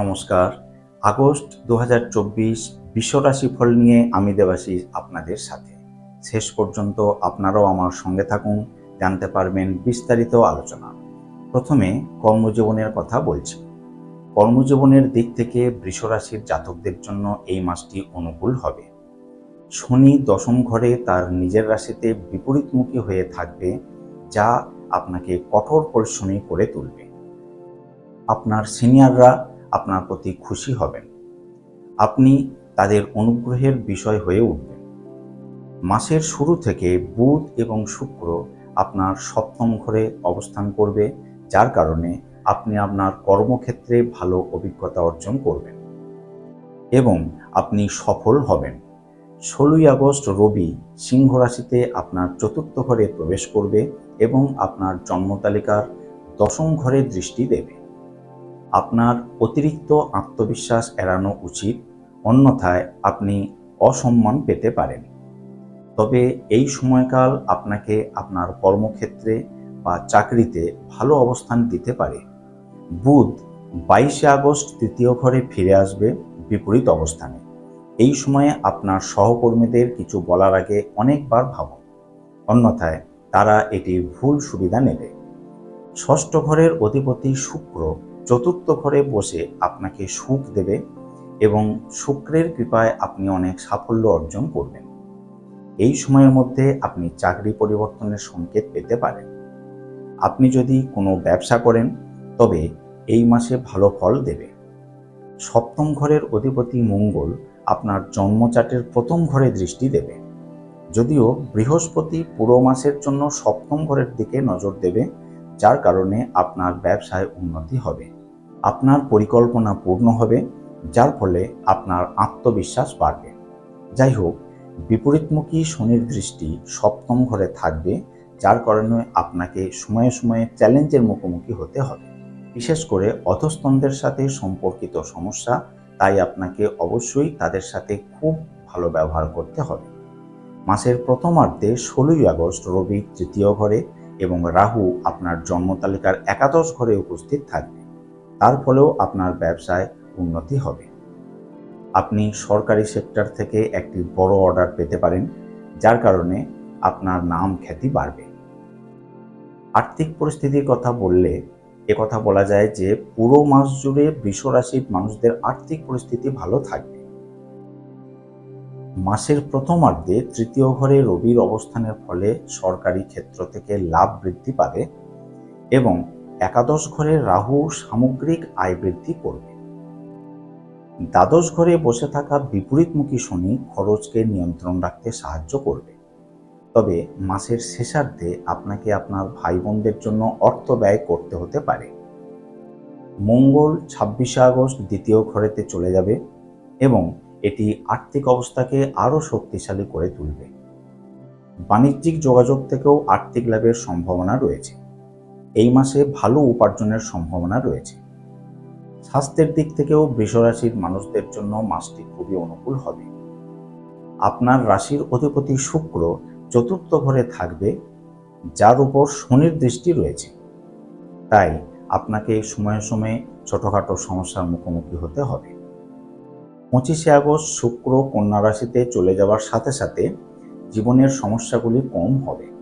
নমস্কার। আগস্ট দু হাজার চব্বিশ বিশ্বরাশি ফল নিয়ে আমি দেবাশিস আপনাদের সাথে। শেষ পর্যন্ত আপনারাও আমার সঙ্গে থাকুন, জানতে পারবেন বিস্তারিত আলোচনা। প্রথমে কর্মজীবনের কথা বলছি। কর্মজীবনের দিক থেকে বৃষরাশির জাতকদের জন্য এই মাসটি অনুকূল হবে। শনি দশম ঘরে তার নিজের রাশিতে বিপরীতমুখী হয়ে থাকবে, যা আপনাকে কঠোর পরিশ্রমী করে তুলবে। আপনার সিনিয়ররা আপনার প্রতি খুশি হবেন। আপনি তাদের অনুগ্রহের বিষয় হয়ে উঠবেন। মাসের শুরু থেকে বুধ এবং শুক্র আপনার সপ্তম ঘরে অবস্থান করবে, যার কারণে আপনি আপনার কর্মক্ষেত্রে ভালো অভিজ্ঞতা অর্জন করবেন এবং আপনি সফল হবেন। ষোলোই আগস্ট রবি সিংহ রাশিতে আপনার চতুর্থ ঘরে প্রবেশ করবে এবং আপনার জন্ম তালিকার দশম ঘরে দৃষ্টি দেবে। আপনার অতিরিক্ত আত্মবিশ্বাস এড়ানো উচিত, অন্যথায় আপনি অসম্মান পেতে পারেন। তবে এই সময়কাল আপনাকে আপনার কর্মক্ষেত্রে বা চাকরিতে ভালো অবস্থান দিতে পারে। বুধ বাইশে আগস্ট তৃতীয় ঘরে ফিরে আসবে বিপরীত অবস্থানে। এই সময়ে আপনার সহকর্মীদের কিছু বলার আগে অনেকবার ভাবুন। অন্যথায় তারা এটি ভুল সুবিধা নেবে। ষষ্ঠ ঘরের অধিপতি শুক্র চতুর্থ ঘরে বসে আপনাকে সুখ দেবে এবং শুক্রের কৃপায় আপনি অনেক সাফল্য অর্জন করবেন। এই সময়ের মধ্যে আপনি চাকরি পরিবর্তনের সংকেত পেতে পারেন। আপনি যদি কোনো ব্যবসা করেন, তবে এই মাসে ভালো ফল দেবে। সপ্তম ঘরের অধিপতি মঙ্গল আপনার জন্মচাটের প্রথম ঘরে দৃষ্টি দেবে। যদিও বৃহস্পতি পুরো মাসের জন্য সপ্তম ঘরের দিকে নজর দেবে, যার কারণে আপনার ব্যবসায় উন্নতি হবে। আপনার পরিকল্পনা পূর্ণ হবে, যার ফলে আপনার আত্মবিশ্বাস বাড়বে। যাই হোক, বিপরীতমুখী শনির দৃষ্টি সপ্তম ঘরে থাকবে, যার কারণে আপনাকে সময়ে সময়ে চ্যালেঞ্জের মুখোমুখি হতে হবে। বিশেষ করে অধস্তনদের সাথে সম্পর্কিত সমস্যা, তাই আপনাকে অবশ্যই তাদের সাথে খুব ভালো ব্যবহার করতে হবে। মাসের প্রথমার্ধে ষোলোই আগস্ট, রবি তৃতীয় ঘরে এবং রাহু আপনার জন্ম তালিকার একাদশ ঘরে উপস্থিত থাকবে। তার ফলেও আপনার ব্যবসায় উন্নতি হবে। আপনি সরকারি সেক্টর থেকে একটি বড় অর্ডার পেতে পারেন, যার কারণে আপনার নাম খ্যাতি বাড়বে। আর্থিক পরিস্থিতির কথা বললে কথা বলা যায় যে পুরো মাস জুড়ে বৃষরাশির মানুষদের আর্থিক পরিস্থিতি ভালো থাকবে। মাসের প্রথমার্ধে তৃতীয় ঘরে রবির অবস্থানের ফলে সরকারি ক্ষেত্র থেকে লাভ বৃদ্ধি পাবে এবং একাদশ ঘরে রাহু সামগ্রিক আয় বৃদ্ধি করবে। দ্বাদশ ঘরে বসে থাকা বিপরীতমুখী শনি খরচকে নিয়ন্ত্রণ রাখতে সাহায্য করবে। তবে মাসের শেষার্ধে আপনাকে আপনার ভাই বোনদের জন্য অর্থ ব্যয় করতে হতে পারে। মঙ্গল ছাব্বিশে আগস্ট দ্বিতীয় ঘরেতে চলে যাবে এবং এটি আর্থিক অবস্থাকে আরও শক্তিশালী করে তুলবে। বাণিজ্যিক যোগাযোগ থেকেও আর্থিক লাভের সম্ভাবনা রয়েছে। এই মাসে ভালো উপার্জনের সম্ভাবনা রয়েছে। স্বাস্থ্যের দিক থেকেও বৃষরাশির মানুষদের জন্য মাসটি খুবই অনুকূল হবে। আপনার রাশির অধিপতি শুক্র চতুর্থ ঘরে থাকবে, যার উপর শনির দৃষ্টি রয়েছে। তাই আপনাকে সময়ে সময়ে ছোটোখাটো সমস্যার মুখোমুখি হতে হবে। পঁচিশে আগস্ট শুক্র কন্যা রাশিতে চলে যাওয়ার সাথে সাথে জীবনের সমস্যাগুলি কম হবে।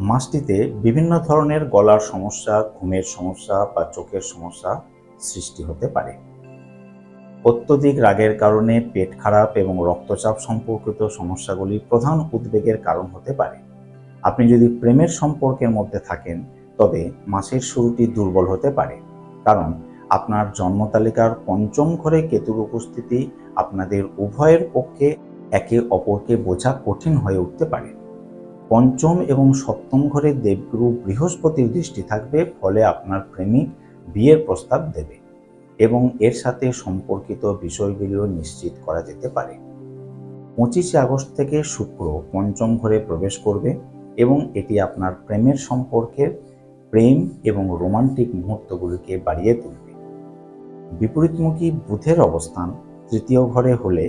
মাসটিতে বিভিন্ন ধরনের গলার সমস্যা, ঘুমের সমস্যা বা চোখের সমস্যা সৃষ্টি হতে পারে। অত্যধিক রাগের কারণে পেট খারাপ এবং রক্তচাপ সম্পর্কিত সমস্যাগুলি প্রধান উদ্বেগের কারণ হতে পারে। আপনি যদি প্রেমের সম্পর্কের মধ্যে থাকেন, তবে মাসের শুরুটি দুর্বল হতে পারে। কারণ আপনার জন্ম তালিকার পঞ্চম ঘরে কেতুর উপস্থিতি আপনাদের উভয়ের পক্ষে একে অপরকে বোঝা কঠিন হয়ে উঠতে পারে। পঞ্চম এবং সপ্তম ঘরে দেবগুরু বৃহস্পতির দৃষ্টি থাকবে, ফলে আপনার প্রেমিক বিয়ের প্রস্তাব দেবে এবং এর সাথে সম্পর্কিত বিষয়গুলিও নিশ্চিত করা যেতে পারে। পঁচিশে আগস্ট থেকে শুক্র পঞ্চম ঘরে প্রবেশ করবে এবং এটি আপনার প্রেমের সম্পর্কের প্রেম এবং রোমান্টিক মুহূর্তগুলিকে বাড়িয়ে তুলবে। বিপরীতমুখী বুধের অবস্থান তৃতীয় ঘরে হলে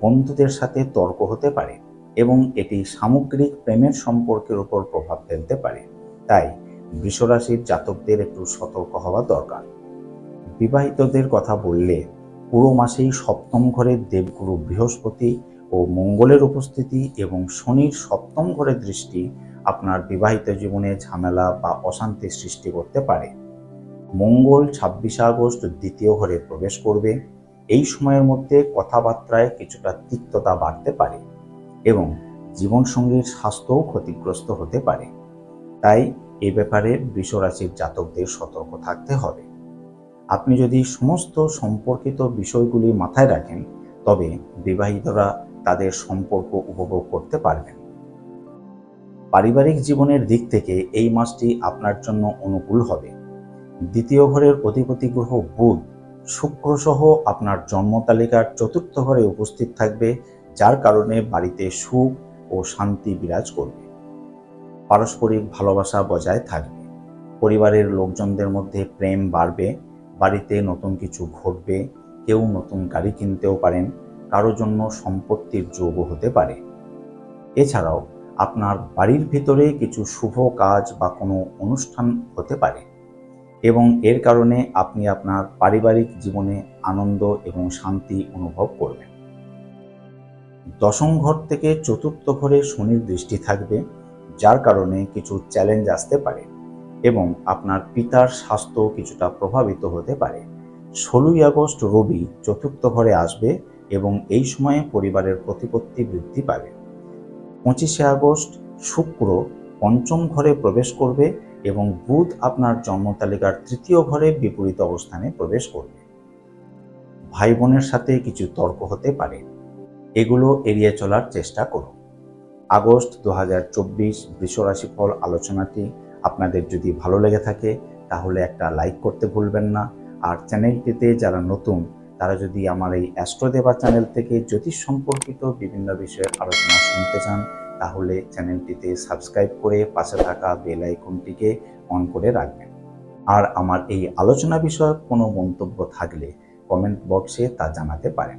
বন্ধুদের সাথে তর্ক হতে পারে। এবং এটি সামগ্রিক প্রেমের সম্পর্কের উপর প্রভাব ফেলতে পারে। তাই বৃষরাশির জাতকদের একটু সতর্ক হওয়া দরকার। বিবাহিতদের কথা বললে পুরো মাসেই সপ্তম ঘরের দেবগুরু বৃহস্পতি ও মঙ্গলের উপস্থিতি এবং শনির সপ্তম ঘরের দৃষ্টি আপনার বিবাহিত জীবনে ঝামেলা বা অশান্তি সৃষ্টি করতে পারে। মঙ্গল ছাব্বিশে আগস্ট দ্বিতীয় ঘরে প্রবেশ করবে। এই সময়ের মধ্যে কথাবার্তায় কিছুটা তিক্ততা বাড়তে পারে। এবং জীবনসঙ্গীর স্বাস্থ্যও ক্ষতিগ্রস্ত হতে পারে। তাই এ ব্যাপারে বৃষরাশির জাতকদের সতর্ক থাকতে হবে। আপনি যদি সমস্ত সম্পর্কিত বিষয়গুলি মাথায় রাখেন, তবে বিবাহিতরা তাদের সম্পর্ক উপভোগ করতে পারবেন। পারিবারিক জীবনের দিক থেকে এই মাসটি আপনার জন্য অনুকূল হবে। দ্বিতীয় ঘরের অধিপতি গ্রহ বুধ, শুক্র সহ আপনার জন্ম তালিকার চতুর্থ ঘরে উপস্থিত থাকবে যার কারণে বাড়িতে সুখ ও শান্তি বিরাজ করবে। পারস্পরিক ভালোবাসা বজায় থাকবে। পরিবারের লোকজনদের মধ্যে প্রেম বাড়বে, বাড়িতে নতুন কিছু ঘটবে, কেউ নতুন গাড়ি কিনতেও পারেন, কারও জন্য সম্পত্তির যোগ হতে পারে। এছাড়াও আপনার বাড়ির ভিতরে কিছু শুভ কাজ বা কোনো অনুষ্ঠান হতে পারে এবং এর কারণে আপনি আপনার পারিবারিক জীবনে আনন্দ এবং শান্তি অনুভব করবেন। দশম ঘর থেকে চতুর্থ ঘরে শনির দৃষ্টি থাকবে, যার কারণে কিছু চ্যালেঞ্জ আসতে পারে এবং আপনার পিতার স্বাস্থ্য কিছুটা প্রভাবিত হতে পারে। ষোলোই আগস্ট রবি চতুর্থ ঘরে আসবে এবং এই সময়ে পরিবারের প্রতিপত্তি বৃদ্ধি পাবে। পঁচিশে আগস্ট শুক্র পঞ্চম ঘরে প্রবেশ করবে এবং বুধ আপনার জন্ম তালিকার তৃতীয় ঘরে বিপরীত অবস্থানে প্রবেশ করবে। ভাই বোনের সাথে কিছু তর্ক হতে পারে। এগুলো এড়িয়ে চলার চেষ্টা করুন। আগস্ট দু হাজার চব্বিশ বৃষরাশি ফল আলোচনাটি আপনাদের যদি ভালো লেগে থাকে, তাহলে একটা লাইক করতে ভুলবেন না। আর চ্যানেলটিতে যারা নতুন, তারা যদি আমার এই অ্যাস্ট্রোদেবা চ্যানেল থেকে জ্যোতিষ সম্পর্কিত বিভিন্ন বিষয়ের আলোচনা শুনতে চান, তাহলে চ্যানেলটিতে সাবস্ক্রাইব করে পাশে থাকা বেল আইকনটিকে অন করে রাখবেন। আর আমার এই আলোচনা বিষয়ক কোনো মন্তব্য থাকলে কমেন্ট বক্সে তা জানাতে পারেন।